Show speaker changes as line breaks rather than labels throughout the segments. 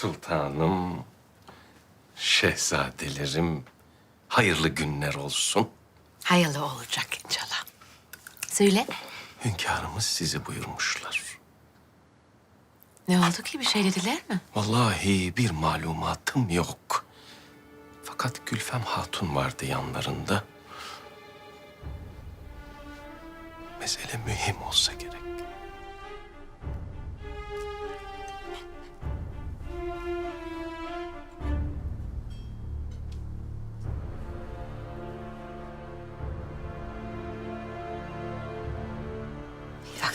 Sultanım, şehzadelerim, hayırlı günler olsun.
Hayırlı olacak inşallah. Söyle.
Hünkârımız sizi buyurmuşlar.
Ne oldu ki? Bir şey dediler mi?
Vallahi bir malumatım yok. Fakat Gülfem Hatun vardı yanlarında. Mesele mühim olsa gerek.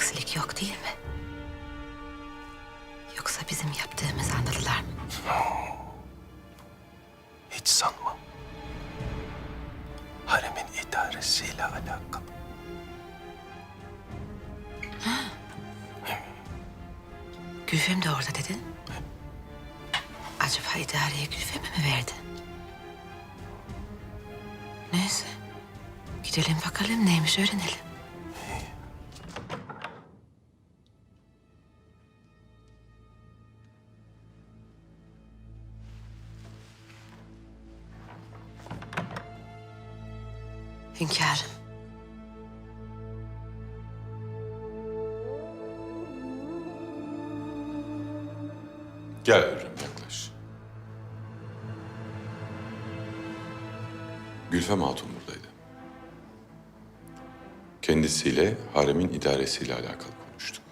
Aksilik yok değil mi? Yoksa bizim yaptığımız anladılar mı?
Hiç sanmam. Haremin idaresiyle alakalı.
Gülfem de orada dedin. Acaba idareye Gülfem'e mi verdi? Neyse. Gidelim bakalım neymiş öğrenelim. Hünkârım.
Gel Hürrem yaklaş. Gülfem Hatun buradaydı. Kendisiyle haremin idaresiyle alakalı konuştuk.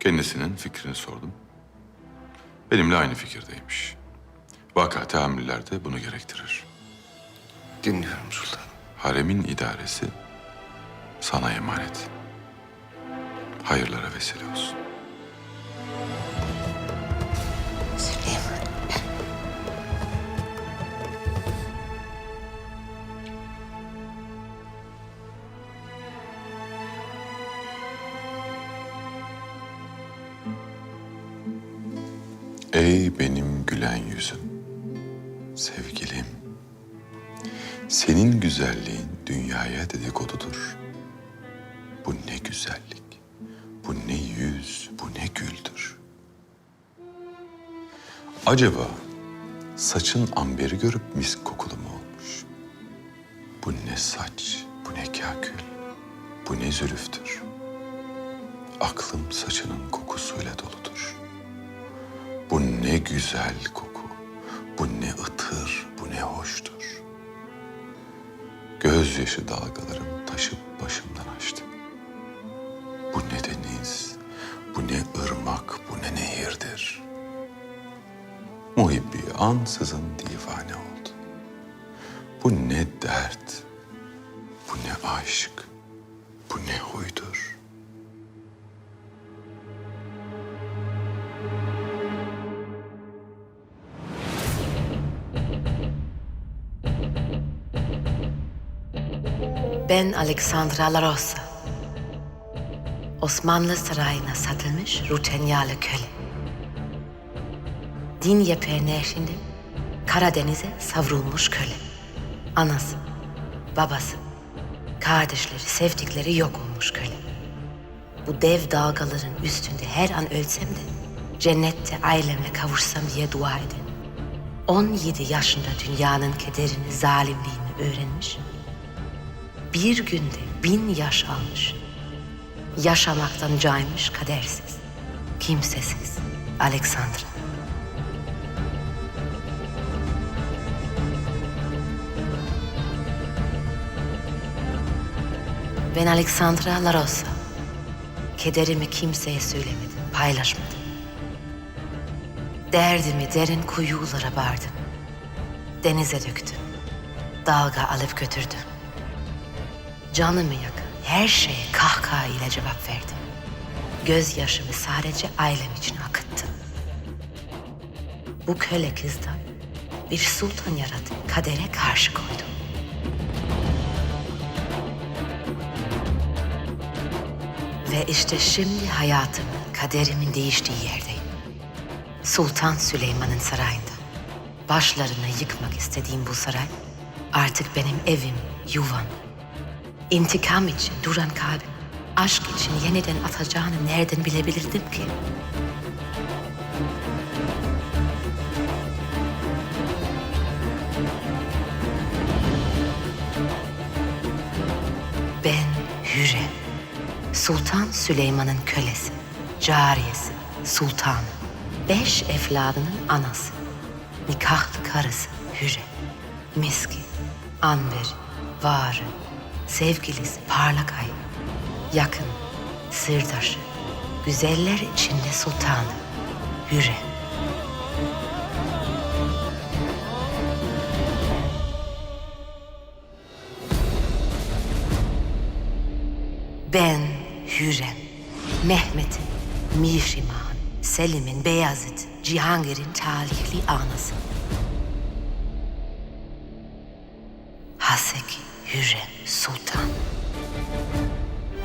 Kendisinin fikrini sordum. Benimle aynı fikirdeymiş. Vaka teamüller de bunu gerektirir.
Dinliyorum sultanım.
Haremin idaresi sana emanet. Hayırlara vesile olsun.
Süleyman.
Ey benim gülen yüzüm, sevgilim. Senin güzelliğin dünyaya dedikodudur. Bu ne güzellik, bu ne yüz, bu ne güldür. Acaba saçın amberi görüp misk kokulu mu olmuş? Bu ne saç, bu ne kakül, bu ne zülüftür. Aklım saçının kokusuyla doludur. Bu ne güzel koku, bu ne ıtır, bu ne hoştur. Gözyaşı dalgalarım taşıp başımdan açtı. Bu ne deniz, bu ne ırmak, bu ne nehirdir. Muhibbi ansızın divane oldu. Bu ne dert, bu ne aşk, bu ne huydur.
Ben Alexandra La Rosa. Osmanlı sarayına satılmış Rutenyalı köle. Din yeperine eşinde Karadeniz'e savrulmuş köle. Anası, babası, kardeşleri, sevdikleri yok olmuş köle. Bu dev dalgaların üstünde her an ölsem de cennette ailemle kavuşsam diye dua eden. 17 yaşında dünyanın kederini, zalimliğini öğrenmiş bir günde bin yaş almış. Yaşamaktan caymış kadersiz, kimsesiz Alexandra. Ben Alexandra La Rosa. Kederimi kimseye söylemedim, paylaşmadım. Derdimi derin kuyulara bardım. Denize döktüm. Dalga alıp götürdüm. Canımı yakın her şeye kahkaha ile cevap verdim. Gözyaşımı sadece ailem için akıttım. Bu köle kızdan bir sultan yaratıp kadere karşı koydum. Ve işte şimdi hayatımın, kaderimin değiştiği yerdeyim. Sultan Süleyman'ın sarayında. Başlarını yıkmak istediğim bu saray artık benim evim, yuvam. İntikam için duran kalbi, aşk için yeniden atacağını nereden bilebilirdim ki? Ben Hüre, Sultan Süleyman'ın kölesi, cariyesi, sultanı, beş evladının anası, nikahlı karısı Hüre, Miski, Anver, Varı, sevgilisi Parlak Ay, yakın, sırdaşı, güzeller içinde sultanı, Hürrem. Ben Hürrem, Mehmet'in, Mişimah'ın, Selim'in, Beyazıt, Cihangir'in talihli anası. Haseki Hürrem Sultan.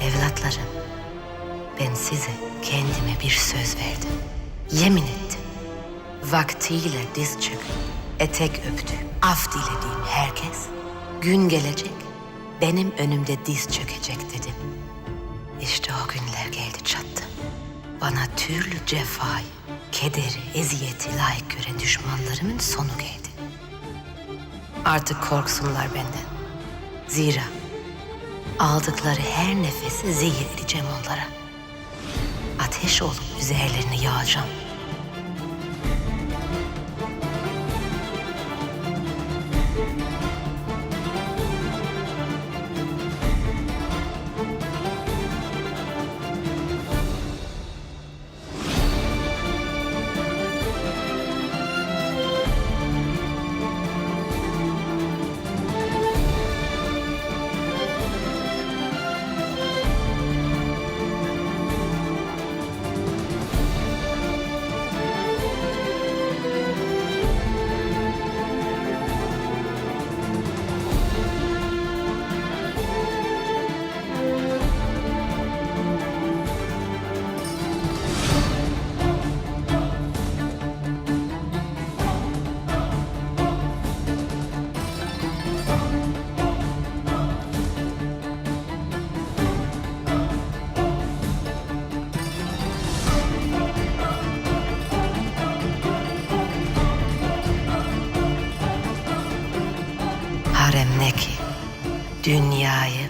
Evlatlarım, ben size kendime bir söz verdim. Yemin ettim. Vaktiyle diz çöküp, etek öptüğüm, af dilediğim herkes, gün gelecek, benim önümde diz çökecek dedim. İşte o günler geldi çattı. Bana türlü cefayı, kederi, eziyeti layık gören düşmanlarımın sonu geldi. Artık korksunlar benden. Zira aldıkları her nefesi zehir onlara. Ateş olup üzerlerine yağacağım. Harem ne ki? Dünyayı